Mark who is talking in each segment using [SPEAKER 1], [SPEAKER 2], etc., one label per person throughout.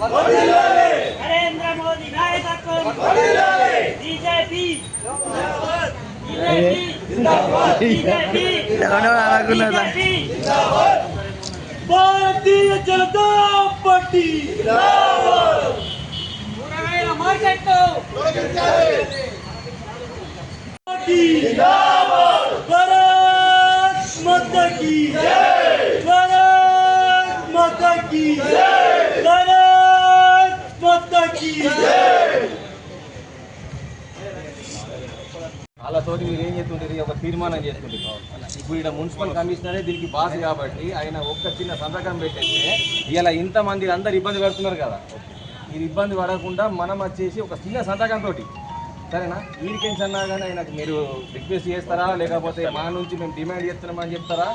[SPEAKER 1] నరేంద్ర మోదీ నాయకత్వం BJP BJP
[SPEAKER 2] Bharatiya Janata party
[SPEAKER 1] కూరగాయల market
[SPEAKER 2] party Bharat Mata కీ భారత్ మాతా కీ భారత్ మాతా కీ
[SPEAKER 3] అలా తోటి మీరు ఏం చేస్తుంటారు? ఒక తీర్మానం చేస్తుంది ఇప్పుడు ఇక్కడ మున్సిపల్ కమిషనరే దీనికి బాస్ కాబట్టి ఆయన ఒక్క చిన్న సంతకం పెట్టేస్తే ఇలా ఇంతమంది అందరు ఇబ్బంది పడుతున్నారు కదా. ఇది ఇబ్బంది పడకుండా మనం వచ్చేసి ఒక చిన్న సంతకం తోటి సరేనా? వీడికెన్స్ అన్నా కానీ ఆయనకు మీరు రిక్వెస్ట్ చేస్తారా? లేకపోతే మా నుంచి మేము డిమాండ్ చేస్తున్నామని చెప్తారా?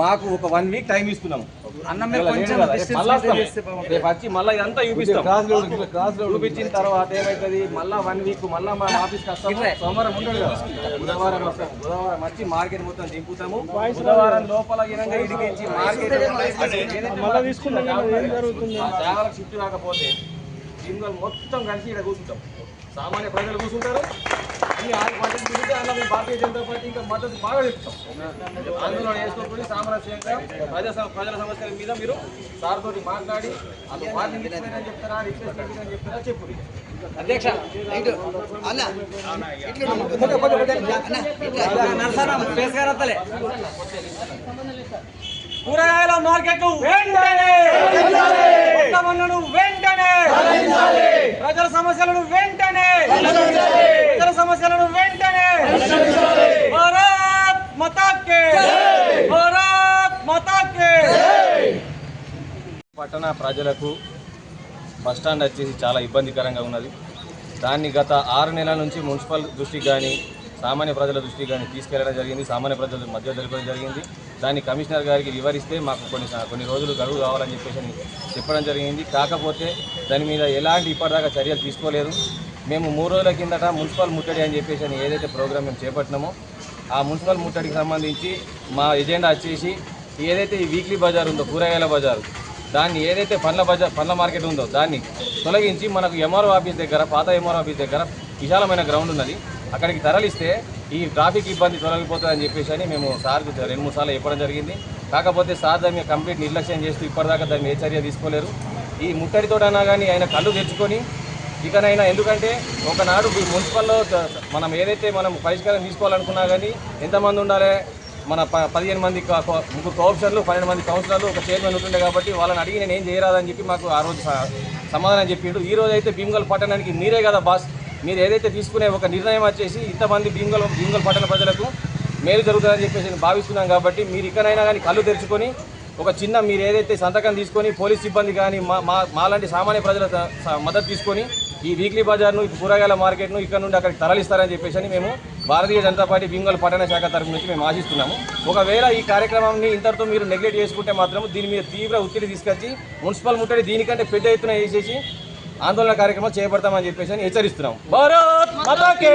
[SPEAKER 3] మాకు ఒక వన్ వీక్ టైం కదా, రేపు వచ్చి మళ్ళీ ఇదంతా చూపిస్తాం. చూపించిన తర్వాత ఏమవుతుంది మళ్ళా వన్ వీక్ మళ్ళా మా ఆఫీస్కి వస్తాము సోమవారం ఉండదు కదా. బుధవారం వస్తాం. బుధవారం వచ్చి మార్కెట్ మొత్తం దింపుతాము. బుధవారం లోపల గినంగా ఇడికించి మార్కెట్ జాగాలకు షిఫ్ట్ కాకపోతే మొత్తం కలిసి ఇక్కడ కూర్చుంటాం. సామాన్య ప్రజలు కూర్చుంటారు. అన్ని ఆరు పార్టీలు తిరిగితే మేము భారతీయ జనతా పార్టీ ఇంకా మద్దతు బాగా చెప్తాం. ఆందోళన చేసుకోకుండా సామరస్యంగా ప్రజా ప్రజల సమస్యల మీద మీరు సార్ తోటి మాట్లాడి అది ఇచ్చిపోయినని చెప్తారా రిక్వెస్ట్ పెట్టినని చెప్తారా చెప్పు
[SPEAKER 4] అధ్యక్ష అన్న
[SPEAKER 2] కూరగాయల మార్కెట్ వెంటనే! వెంటనే! ప్రజల సమస్యలను వెంటనే ప్రజల సమస్యలను వెంటనే భారత్ మతాకే భారత్ మతాకే
[SPEAKER 3] పట్టణ ప్రజలకు బస్టాండ్ వచ్చేసి చాలా ఇబ్బందికరంగా ఉన్నది. దాన్ని గత ఆరు నెలల నుంచి మున్సిపల్ దృష్టికి కానీ సామాన్య ప్రజల దృష్టికి కానీ తీసుకెళ్ళడం జరిగింది. సామాన్య ప్రజల మధ్య తెలిపడం జరిగింది. దాన్ని కమిషనర్ గారికి వివరిస్తే మాకు కొన్ని సా- కొన్ని రోజులు గడువు కావాలని చెప్పేసి అని చెప్పడం జరిగింది. కాకపోతే దాని మీద ఎలాంటి ఇప్పటిదాకా చర్యలు తీసుకోలేదు. మేము మూడు రోజుల కిందట మున్సిపల్ ముట్టడి అని చెప్పేసి అని ఏదైతే ప్రోగ్రామ్ మేము చేపట్టినామో ఆ మున్సిపల్ ముట్టడికి సంబంధించి మా ఎజెండా వచ్చేసి ఏదైతే ఈ వీక్లీ బజార్ ఉందో కూరగాయల బజారు దాన్ని ఏదైతే పండ్ల బజార్ పండ్ల మార్కెట్ ఉందో దాన్ని తొలగించి మనకు ఎంఆర్ఓ ఆఫీస్ దగ్గర పాత ఎంఆర్ఓ ఆఫీస్ దగ్గర విశాలమైన గ్రౌండ్ ఉన్నది. అక్కడికి తరలిస్తే ఈ ట్రాఫిక్ ఇబ్బంది తొలగిపోతుందని చెప్పేసి అని మేము సార్కు రెండు మూడు సార్లు చెప్పడం జరిగింది. కాకపోతే సార్ దాని మీద కంప్లీట్ నిర్లక్ష్యం చేస్తూ ఇప్పటిదాకా దాన్ని ఏ చర్య తీసుకోలేరు. ఈ ముట్టడితోటైనా కానీ ఆయన కళ్ళు తెచ్చుకొని ఇకనైనా ఎందుకంటే ఒకనాడు మున్సిపల్లో మనం ఏదైతే మనం పరిష్కారం తీసుకోవాలనుకున్నా కానీ ఎంతమంది ఉండాలి? మన ప పదిహేను మంది ముగ్గురు కోఆప్షన్లు పన్నెండు మంది కౌన్సిలర్లు ఒక చైర్మన్ ఉంటుండే కాబట్టి వాళ్ళని అడిగి నేను ఏం చేయరాదని చెప్పి మాకు ఆ రోజు సమాధానం చెప్పిండు. ఈ రోజు అయితే భీమగల్ పట్టణానికి మీరే కదా బాస్. మీరు ఏదైతే తీసుకునే ఒక నిర్ణయం వచ్చేసి ఇంతమంది భీమగల్ భీమగల్ పట్టణ ప్రజలకు మేలు జరుగుతుందని చెప్పేసి నేను భావిస్తున్నాం కాబట్టి మీరు ఇక్కడైనా కానీ కళ్ళు తెరుచుకొని ఒక చిన్న మీరు ఏదైతే సంతకం తీసుకొని పోలీస్ సిబ్బంది కానీ మా మా మాలాంటి సామాన్య ప్రజల స- మద్దతు తీసుకొని ఈ వీక్లీ బజార్ను ఈ కూరగాయల మార్కెట్ను ఇక్కడ నుండి అక్కడికి తరలిస్తారని చెప్పేసి అని మేము భారతీయ జనతా పార్టీ బీంగల్ పట్టణ శాఖ తరఫు నుంచి మేము ఆశిస్తున్నాము. ఒకవేళ ఈ కార్యక్రమాన్ని ఇంతటితో మీరు నెగ్లెక్ట్ చేసుకుంటే మాత్రం దీని మీద తీవ్ర ఒత్తిడి తీసుకొచ్చి మున్సిపల్ ముట్టడి దీనికంటే పెద్ద ఎత్తున వేసేసి ఆందోళన కార్యక్రమం చేపడతామని చెప్పేసి అని హెచ్చరిస్తున్నాం భారత్ మాతాకి